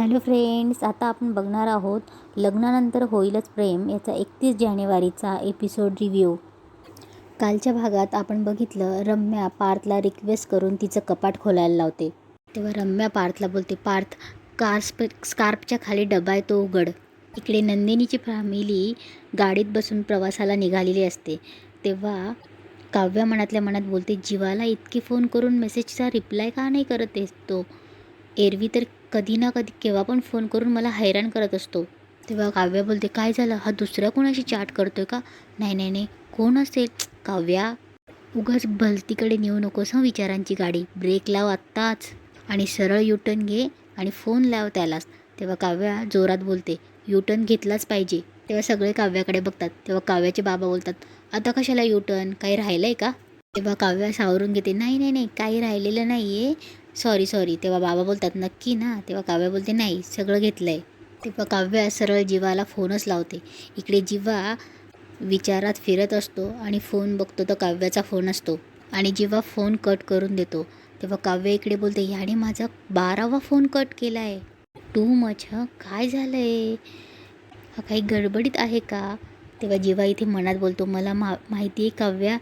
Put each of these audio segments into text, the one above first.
Hello friends आता आपण बघणार आहोत लग्नानंतर होईलच प्रेम याचा एकतीस जानेवारीचा एपिसोड रिव्ह्यू कालच्या भागात आपण बघितलं रम्या पार्थला रिक्वेस्ट करून तिचं कपाट खोलायला लावते. तेव्हा रम्या पार्थला बोलते पार्थ कार्स्प स्कार्पच्या खाली डबा आहे तो उघड. इकडे नंदिनीची फॅमिली गाडीत बसून प्रवासाला निघालेली असते. तेव्हा काव्या मनातल्या मनात बोलते जीवाला इतके फोन करून मेसेजचा रिप्लाय का नाही करत आहेस तो? एरवी तर कधी ना कधी केव्हा पण फोन करून मला हैराण करत असतो. तेव्हा काव्या बोलते काय झालं? हा दुसऱ्या कोणाशी चॅट करतोय का? नाही नाही नाही. कोण असेल? काव्या. उगाच भलतीकडे नेऊ नकोस हं विचारांची गाडी. ब्रेक लाव आत्ताच. आणि सरळ युटर्न घे आणि फोन लाव त्यालाच. तेव्हा काव्या जोरात बोलते युटर्न घेतलाच पाहिजे. तेव्हा सगळे काव्याकडे बघतात. तेव्हा काव्याचे बाबा बोलतात आता कशाला युटर्न काही राहिलं आहे का? तेव्हा काव्या सावरून घेते नाही नाही नाही. काही राहिलेलं नाही आहे सॉरी सॉरी. तेव्हा बाबा बोलतात नक्की ना. तेव्हा काव्या बोलते नाही सगळं घेतलं आहे तेव्हा काव्या सरळ जीवाला फोनच लावते. इकडे जीवा विचारात फिरत असतो आणि फोन बघतो तर काव्याचा फोन असतो. आणि जेव्हा फोन कट करून देतो. तेव्हा काव्य इकडे बोलते याने माझा बारावा फोन कट केला आहे टू मच हं काय झालं आहे हा काही गडबडीत आहे का? तेव्हा जेव्हा इथे मनात बोलतो मला मा माहिती आहे काव्या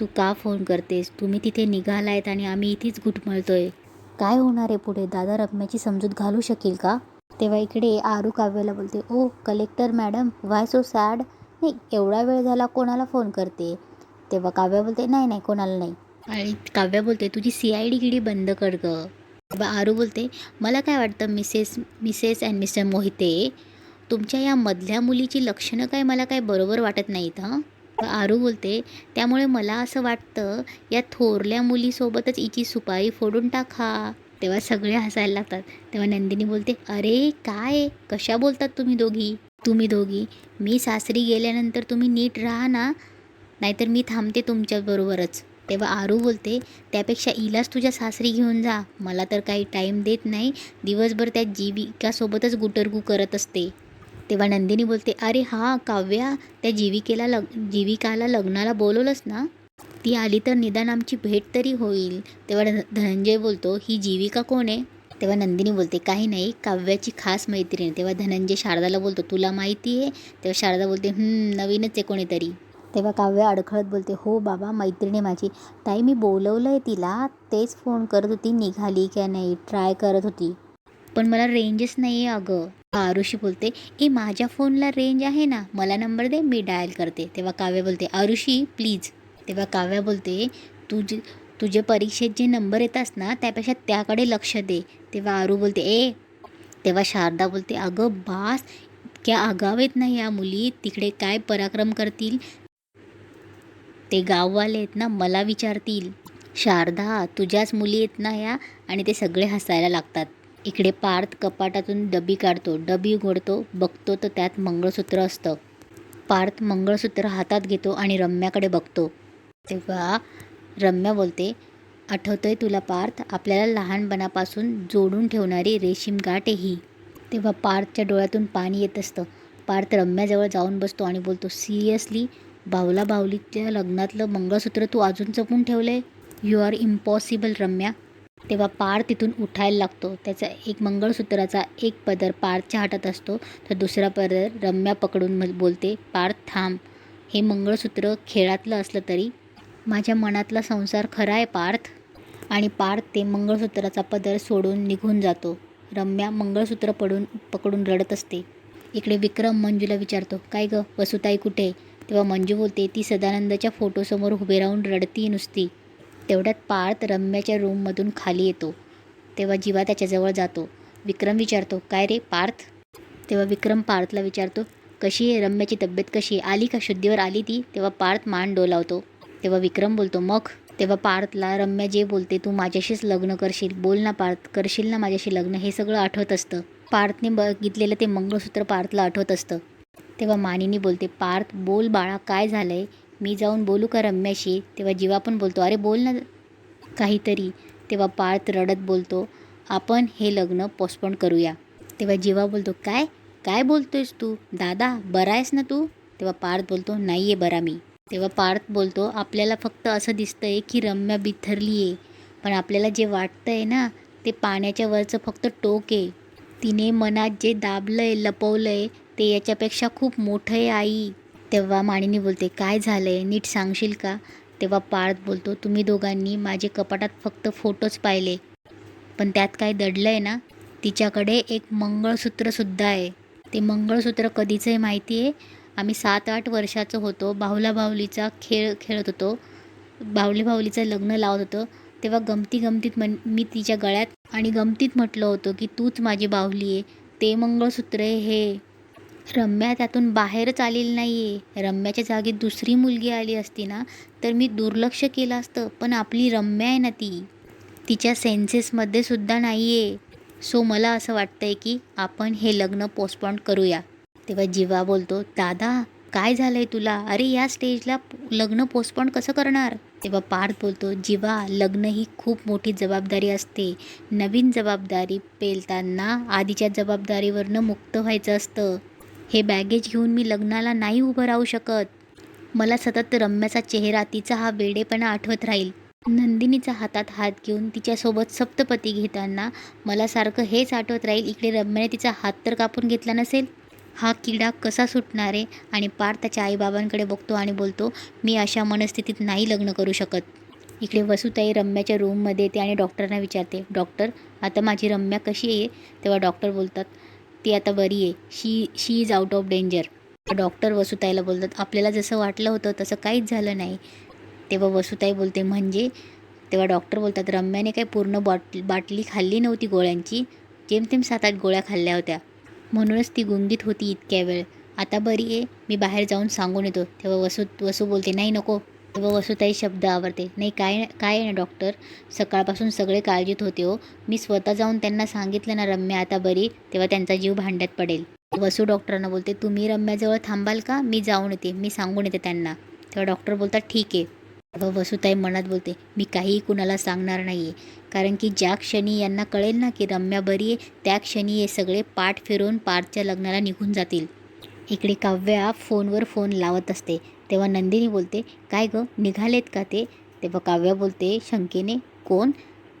तू का फोन करतेस? तुम्ही तिथे निघाला आहेत आणि आम्ही इथेच घुटमळतो आहे काय होणार आहे पुढे? दादा रकमेची समजूत घालू शकेल का? तेव्हा इकडे आरू काव्याला बोलते ओ collector madam why so sad नाही एवढा वेळ झाला कोणाला फोन करते? तेव्हा काव्या बोलते नाही नाही कोणाला नाही. आणि काव्या बोलते तुझी सी आय डी गिडी बंद कर ग. आरू बोलते मला काय वाटतं Mrs Mrs and mister Mohite तुमच्या या मधल्या मुलीची लक्षणं काय? मला काय बरोबर वाटत नाहीत हां? आरू बोलते त्यामुळे मला असं वाटतं या थोरल्या मुलीसोबतच हिची सुपारी फोडून टाका. तेव्हा सगळे हसायला लागतात. तेव्हा नंदिनी बोलते अरे काय? कशा बोलतात तुम्ही दोघी? तुम्ही दोघी? मी सासरी गेल्यानंतर तुम्ही नीट राहा ना नाहीतर मी थांबते तुमच्याबरोबरच तेव्हा आरू बोलते त्यापेक्षा इलाच तुझ्या सासरी घेऊन जा. मला तर काही टाईम देत नाही. दिवसभर त्या जीविकासोबतच गुटरगू करत असते. तेव्हा नंदिनी बोलते अरे हां काव्या त्या जीविकेला लग जीविकाला लग्नाला बोलवलंस ना? ती आली तर निदान आमची भेट तरी होईल. तेव्हा धनंजय बोलतो ही जीविका कोण आहे? तेव्हा नंदिनी बोलते काही नाही काव्याची खास मैत्रीण आहे. तेव्हा धनंजय शारदाला बोलतो तुला माहिती आहे? तेव्हा शारदा बोलते नवीनच आहे कोणीतरी. तेव्हा काव्या अडखळत बोलते हो बाबा मैत्रिणी माझी. ताई मी बोलवलं आहे तिला तेच फोन करत होती निघाली का नाही? ट्राय करत होती. पण मला रेंजच नाही आहे अगं. आरुषी बोलते ए माझ्या फोनला रेंज आहे ना मला नंबर दे मी डायल करते. तेव्हा काव्या बोलते आरुषी प्लीज तेव्हा काव्या बोलते तुझे तुझे परीक्षेत जे नंबर येतात ना त्यापेक्षा त्याकडे लक्ष दे. तेव्हा आरू बोलते ए. तेव्हा शारदा बोलते अगं बास इतक्या आगाव आहेत ना या मुली तिकडे काय पराक्रम करतील? ते गाववाले आहेत ना मला विचारतील. शारदा तुझ्याच मुली आहेत ना या आणि ते सगळे हसायला लागतात. इकडे पार्थ कपाटातून डबी काढतो. डबी उघडतो बघतो तर त्यात मंगळसूत्र असतं. पार्थ मंगळसूत्र हातात घेतो आणि रम्याकडे बघतो. तेव्हा रम्या बोलते आठवतंय तुला पार्थ आपल्याला लहानपणापासून जोडून ठेवणारी रेशीम गाठ आहे ही. तेव्हा पार्थच्या डोळ्यातून पाणी येत असतं. पार्थ रम्याजवळ जाऊन बसतो आणि बोलतो सिरियसली बावला बावलीच्या लग्नातलं मंगळसूत्र तू अजून जपून ठेवलं आहे यू आर इम्पॉसिबल रम्या. तेव्हा पार तिथून उठायला लागतो. त्याचा एक मंगळसूत्राचा एक पदर पारच्या हातात असतो. तर दुसरा पदर रम्या पकडून म- बोलते पार थांब. हे मंगळसूत्र खेळातलं असलं तरी माझ्या मनातला संसार खरा आहे पार्थ. आणि पार्थ ते मंगळसूत्राचा पदर सोडून निघून जातो. रम्या मंगळसूत्र पडून पकडून रडत असते. इकडे विक्रम मंजूला विचारतो काय गं वसुताई कुठे? तेव्हा मंजू बोलते ती सदानंदाच्या फोटोसमोर उभे राहून रडती नुसती. तेवढ्यात पार्थ रम्याच्या रूममधून खाली येतो. तेव्हा जीवा त्याच्याजवळ जातो. विक्रम विचारतो काय रे पार्थ? तेव्हा विक्रम पार्थला विचारतो कशी आहे? रम्याची तब्येत कशी आहे? आली का? शुद्धीवर आली ती? तेव्हा पार्थ मान डोलावतो. तेव्हा विक्रम बोलतो मग? तेव्हा पार्थला रम्या जे बोलते तू माझ्याशीच लग्न करशील. बोल ना पार्थ करशील ना माझ्याशी लग्न? हे सगळं आठवत असतं. पार्थने बघितलेलं ते मंगळसूत्र पार्थला आठवत असतं. तेव्हा मानिनी बोलते पार्थ बोल बाळा काय आहे मी जाऊन बोलू का रम्याशी? तेव्हा जीवा पण बोलतो. अरे बोल ना काहीतरी. तेव्हा पार्थ रडत बोलतो आपण हे लग्न पोस्टपोन करूया. तेव्हा जीवा बोलतो काय? काय बोलतोयस तू? दादा बरा आहेस ना तू? तेव्हा पार्थ बोलतो नाही आहे बरा मी. तेव्हा पार्थ बोलतो आपल्याला फक्त असं दिसतं आहे की रम्या बिथरली आहे पण आपल्याला जे वाटतं आहे ना ते पाण्याच्या वरचं फक्त टोक आहे. तिने मनात जे दाबलं आहे लपवलं आहे ते याच्यापेक्षा खूप मोठं आहे आई. तेव्हा मानिनी बोलते काय झालंय? नीट सांगशील का? तेव्हा पार्थ बोलतो तुम्ही दोघांनी माझे कपाटात फक्त फोटोच पाहिले. पण त्यात काय दडलंय ना? तिच्याकडे एक मंगळसूत्रसुद्धा आहे. ते मंगळसूत्र कधीचं आहे माहिती आहे आम्ही सात आठ वर्षाचं होतो. बाहुला बाहुलीचा खेळ खेळत होतो. बाहुली बाहुलीचं लग्न लावत होतं. तेव्हा गमती गमतीत म्हण मी तिच्या गळ्यात आणि गमतीत म्हटलं होतं की तूच माझी बाहुली आहे. ते मंगळसूत्र आहे हे. रम्या त्यातून बाहेरच आलेली नाही आहे रम्याच्या जागी दुसरी मुलगी आली असती ना तर मी दुर्लक्ष केलं असतं पण आपली रम्या आहे ना ती. तिच्या सेन्सेसमध्ये सुद्धा नाही आहे सो मला असं वाटतं आहे की आपण हे लग्न पोस्टपॉन करूया. तेव्हा जीवा बोलतो दादा काय झालं आहे तुला? अरे या स्टेजला लग्न पोस्टपॉन कसं करणार? तेव्हा पार्थ बोलतो जीवा लग्न ही खूप मोठी जबाबदारी असते. नवीन जबाबदारी पेलताना आधीच्या जबाबदारीवरनं मुक्त व्हायचं असतं. हे बॅगेज घेऊन मी लग्नाला नाही उभं राहू शकत. मला सतत रम्याचा चेहरा तिचा हा वेडेपणा आठवत राहील. नंदिनीचा हातात हात घेऊन तिच्यासोबत सप्तपती घेताना मला सारखं हेच आठवत राहील इकडे रम्याने तिचा हात तर कापून घेतला नसेल? हा किडा कसा सुटणार? आहे आणि पार त्याच्या आईबाबांकडे बघतो आणि बोलतो मी अशा मनस्थितीत नाही लग्न करू शकत. इकडे वसुताई रम्याच्या रूममध्ये येते आणि डॉक्टरना विचारते डॉक्टर आता माझी रम्या कशी आहे? तेव्हा डॉक्टर बोलतात ती आता बरी आहे. She she is out of danger doctor वसुताईला बोलतात आपल्याला जसं वाटलं होतं तसं काहीच झालं नाही. तेव्हा वसुताई बोलते म्हणजे? तेव्हा डॉक्टर बोलतात रम्याने काही पूर्ण बॉट बाटली खाल्ली नव्हती गोळ्यांची. जेमतेम सात आठ गोळ्या खाल्ल्या होत्या. म्हणूनच ती गुंगीत होती इतक्या वेळ. आता बरी आहे. मी बाहेर जाऊन सांगून येतो. तेव्हा वसू वसू बोलते नाही नको. व वसुताई शब्द आवडते. नाही काय काय आहे ना डॉक्टर सकाळपासून सगळे काळजीत होते हो. मी स्वतः जाऊन त्यांना सांगितलं ना रम्या आता बरी. तेव्हा त्यांचा जीव भांड्यात पडेल. वसू डॉक्टरांना बोलते तुम्ही रम्याजवळ थांबाल का? मी जाऊन येते. मी सांगून येते त्यांना. तेव्हा डॉक्टर बोलतात ठीक आहे. व वसुताई मनात बोलते मी काहीही कुणाला सांगणार नाही आहे कारण की ज्या क्षणी यांना कळेल ना की रम्या बरी आहे त्या क्षणी हे सगळे पाठ फिरवून पार्थच्या लग्नाला निघून जातील. इकडे काव्या फोनवर फोन लावत असते. तेव्हा नंदिनी बोलते काय गं निघालेत का ते? तेव्हा काव्या बोलते शंकेने. कोण?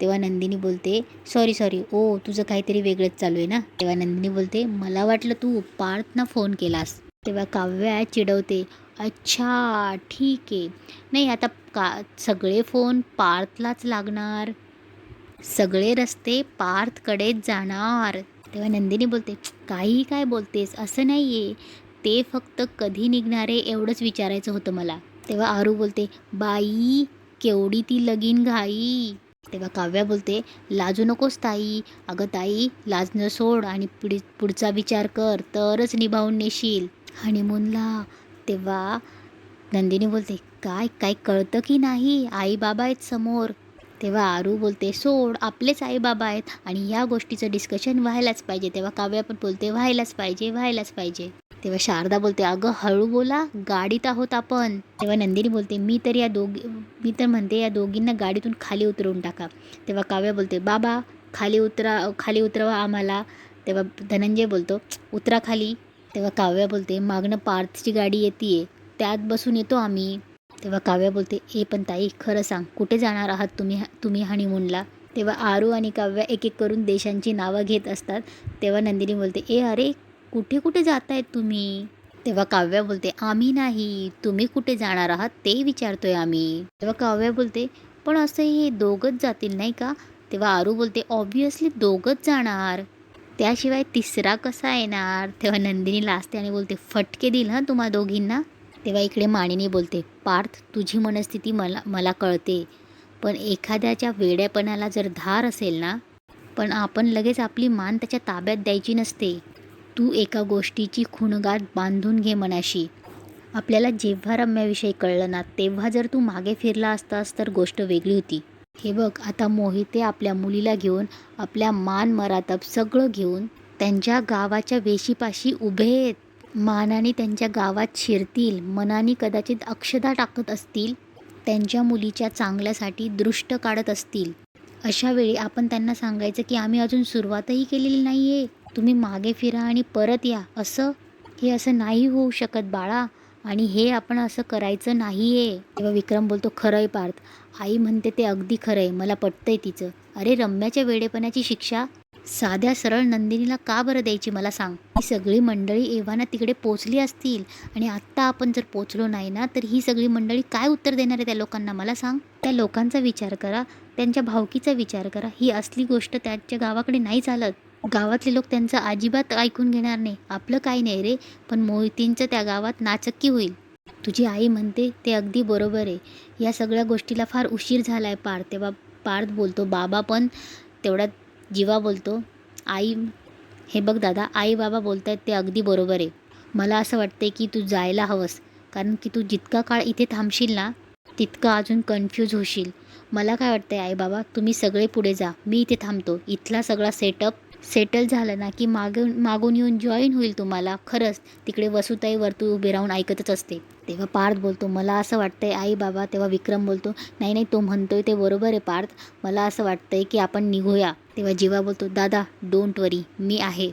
तेव्हा नंदिनी बोलते सॉरी सॉरी ओ तुझं काहीतरी वेगळंच चालू आहे ना? तेव्हा नंदिनी बोलते मला वाटलं तू पार्थना फोन केलास. तेव्हा काव्या चिडवते अच्छा ठीक आहे. नाही आता का सगळे फोन पार्थलाच लागणार. सगळे रस्ते पार्थकडेच जाणार. तेव्हा नंदिनी बोलते काही काय बोलतेस असं नाही आहे ते फक्त कधी निघणारे एवढंच विचारायचं होतं मला. तेव्हा आरू बोलते बाई केवढी ती लगीन घाई. तेव्हा काव्या बोलते लाजू नकोस ताई. अगं ताई लाजणं सोड आणि पुढे पुढचा विचार कर तरच निभावून नेशील. हनीमूनला? तेव्हा नंदिनी बोलते काय काय कळतं की नाही? आई बाबा आहेत समोर. तेव्हा आरू बोलते सोड आपलेच आई बाबा आहेत आणि या गोष्टीचं डिस्कशन व्हायलाच पाहिजे. तेव्हा काव्या पण बोलते व्हायलाच पाहिजे व्हायलाच पाहिजे. तेव्हा शारदा बोलते अगं हळू बोला गाडीत आहोत आपण. तेव्हा नंदिनी बोलते मी तर या दोघी मी तर म्हणते या दोघींना गाडीतून खाली उतरवून टाका. तेव्हा काव्या बोलते बाबा खाली उतरा खाली उतरवा आम्हाला. तेव्हा धनंजय बोलतो उतरा खाली. तेव्हा काव्या बोलते मागणं पार्थची गाडी येते त्यात बसून येतो आम्ही. तेव्हा काव्या बोलते ए पण ताई खरं सांग कुठे जाणार आहात तुम्ही तुम्ही हनीमूनला तेव्हा आरू आणि काव्या एक एक करून देशांची नावं घेत असतात. तेव्हा नंदिनी बोलते ए अरे कुठे कुठे जात आहेत तुम्ही? तेव्हा काव्या बोलते आम्ही नाही. तुम्ही कुठे जाणार आहात ते विचारतोय आम्ही. तेव्हा काव्या बोलते पण असं हे दोघंच जातील नाही का? तेव्हा आरू बोलते ऑब्वियसली दोघंच जाणार. त्याशिवाय तिसरा कसा येणार? तेव्हा नंदिनी लाजते आणि बोलते फटके दिल हां तुम्हा दोघींना? तेव्हा इकडे माणिनी बोलते पार्थ तुझी मनस्थिती मला मला कळते. पण एखाद्याच्या वेड्यापणाला जर धार असेल ना पण आपण लगेच आपली मान त्याच्या ताब्यात द्यायची नसते. तू एका गोष्टीची खुणगाठ बांधून घे मनाशी. आपल्याला जेव्हा रम्याविषयी कळलं ना तेव्हा जर तू मागे फिरला असतास तर गोष्ट वेगळी होती. हे बघ आता मोहिते आपल्या मुलीला घेऊन आपल्या मान मरातप सगळं घेऊन त्यांच्या गावाच्या वेशीपाशी उभे आहेत. मानाने त्यांच्या गावात शिरतील मनाने कदाचित अक्षता टाकत असतील त्यांच्या मुलीच्या चांगल्यासाठी दृष्ट काढत असतील. अशा वेळी आपण त्यांना सांगायचं की आम्ही अजून सुरुवातही केलेली नाही आहे तुम्ही मागे फिरा आणि परत या. असं हे असं नाही होऊ शकत बाळा. आणि हे आपण असं करायचं नाही आहे तेव्हा विक्रम बोलतो खरं आहे पार्थ. आई म्हणते ते अगदी खरं आहे मला पटतंय तिचं. अरे रम्याच्या वेडेपणाची शिक्षा? साध्या सरळ नंदिनीला का बरं द्यायची मला सांग? ही सगळी मंडळी एव्हाना तिकडे पोचली असतील. आणि आत्ता आपण जर पोचलो नाही ना तर ही सगळी मंडळी काय उत्तर देणार आहे त्या लोकांना मला सांग? त्या लोकांचा विचार करा. त्यांच्या भावकीचा विचार करा. ही असली गोष्ट त्यांच्या गावाकडे नाही चालत. गावातले लोक त्यांचं अजिबात ऐकून घेणार नाही. आपलं काही नाही रे पण मोहितींचं त्या गावात नाचक्की होईल. तुझी आई म्हणते ते अगदी बरोबर आहे. या सगळ्या गोष्टीला फार उशीर झाला आहे पार तेव्हा पार्थ बोलतो बाबा पण तेवढ्यात जीवा बोलतो. आई हे बघ दादा आई बाबा बोलत आहेत ते अगदी बरोबर आहे. मला असं वाटते की तू जायला हवंस कारण की तू जितका काळ इथे थांबशील ना तितकं अजून कन्फ्यूज होशील. मला काय वाटतंय आई बाबा तुम्ही सगळे पुढे जा. मी इथे थांबतो. इथला सगळा सेटअप सेटल झालं ना की मागून मागून येऊन जॉईन होईल तुम्हाला. खरंच तिकडे वसुताई वरतू उभे राहून ऐकतच असते. तेव्हा पार्थ बोलतो मला असं वाटतंय आई बाबा तेव्हा विक्रम बोलतो नाही नाही तो म्हणतोय ते बरोबर आहे पार्थ. मला असं वाटतंय की आपण निघूया. तेव्हा जीवा बोलतो दादा डोंट वरी मी आहे.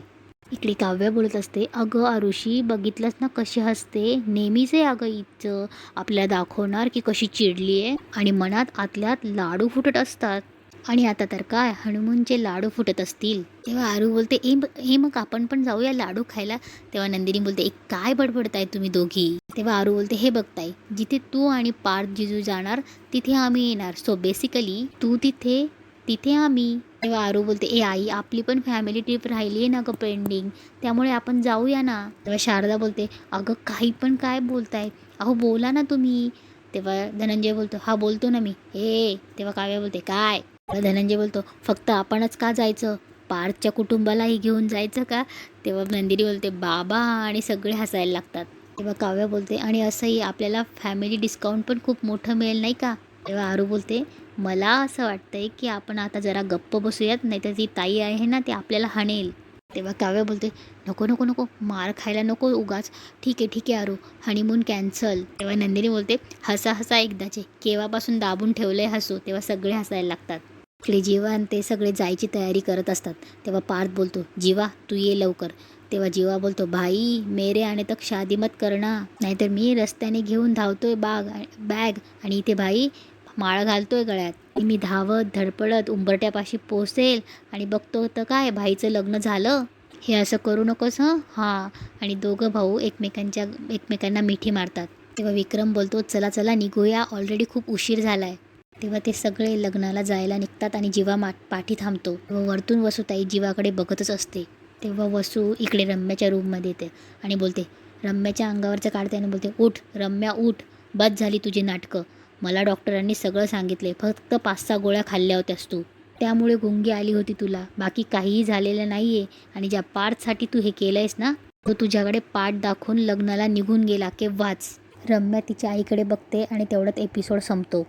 इकडे काव्य बोलत असते अगं आरुषी बघितलंच ना कशी हसते? नेहमीच आहे अगं इथचं आपल्याला दाखवणार की कशी चिडली आहे आणि मनात आतल्यात लाडू फुटत असतात. आणि आता तर काय हनुमानचे लाडू फुटत असतील. तेव्हा आरू बोलते ए हे मग आपण पण जाऊया लाडू खायला. तेव्हा नंदिनी बोलते एक काय बडबडताय तुम्ही दोघी? तेव्हा आरू बोलते हे बघताय जिथे तू आणि पार्थ जिजू जाणार तिथे आम्ही येणार. सो बेसिकली तू तिथे तिथे आम्ही. तेव्हा आरू बोलते ए आई आपली पण फॅमिली ट्रिप राहिली आहे ना ग पेंडिंग त्यामुळे आपण जाऊया ना. तेव्हा शारदा बोलते अगं काही पण काय बोलताय? अहो बोला ना तुम्ही. तेव्हा धनंजय बोलतो हा बोलतो ना मी. ए. तेव्हा काव्या बोलते काय? धनंजय बोलतो फक्त आपणच का जायचं? पार्थच्या कुटुंबालाही घेऊन जायचं का? तेव्हा नंदिनी बोलते बाबा आणि सगळे हसायला लागतात. तेव्हा काव्या बोलते आणि असंही आपल्याला फॅमिली डिस्काउंट पण खूप मोठं मिळेल नाही का? तेव्हा आरू बोलते मला असं वाटतंय की आपण आता जरा गप्प बसूयात नाही तर ती ताई आहे ना ती आपल्याला हाणेल. तेव्हा काव्य बोलते नको नको नको मार खायला नको उगाच. ठीक आहे ठीक आहे आरू हनीमून कॅन्सल तेव्हा नंदिनी बोलते हसा हसा एकदाचे केव्हापासून दाबून ठेवलंय हसू? तेव्हा सगळे हसायला लागतात. आपले जीवा आणि ते सगळे जायची तयारी करत असतात. तेव्हा पार्थ बोलतो जीवा तू ये लवकर. तेव्हा जीवा बोलतो भाई मेरे आणे तक शादी मत करना नाहीतर मी रस्त्याने घेऊन धावतोय बाग बॅग आणि इथे भाई माळ घालतोय गळ्यात. मी धावत धडपडत उंबरट्यापाशी पोचेल आणि बघतो तर काय भाईचं लग्न झालं. हे असं करू नकोस हं? हां. आणि दोघं भाऊ एकमेकांच्या एकमेकांना मिठी मारतात. तेव्हा विक्रम बोलतो चला चला निघूया. ऑलरेडी खूप उशीर झाला आहे तेव्हा ते सगळे लग्नाला जायला निघतात आणि जीवा मा पाठी थांबतो. व वरतून वसुताई जीवाकडे बघतच असते. तेव्हा वसू इकडे रम्याच्या रूममध्ये येते आणि बोलते रम्याच्या अंगावरचं काढते. आणि बोलते उठ रम्या उठ. बस झाली तुझी नाटकं. मला डॉक्टरांनी सगळं सांगितले. फक्त पाच सहा गोळ्या खाल्ल्या होत्यास तू. त्यामुळे गुंगी आली होती तुला. बाकी काहीही झालेलं नाही आहे आणि ज्या पार्टसाठी तू हे केलं आहेस ना तो तुझ्याकडे पाठ दाखवून लग्नाला निघून गेला केव्हाच. रम्या तिच्या आईकडे बघते आणि तेवढ्यात एपिसोड संपतो.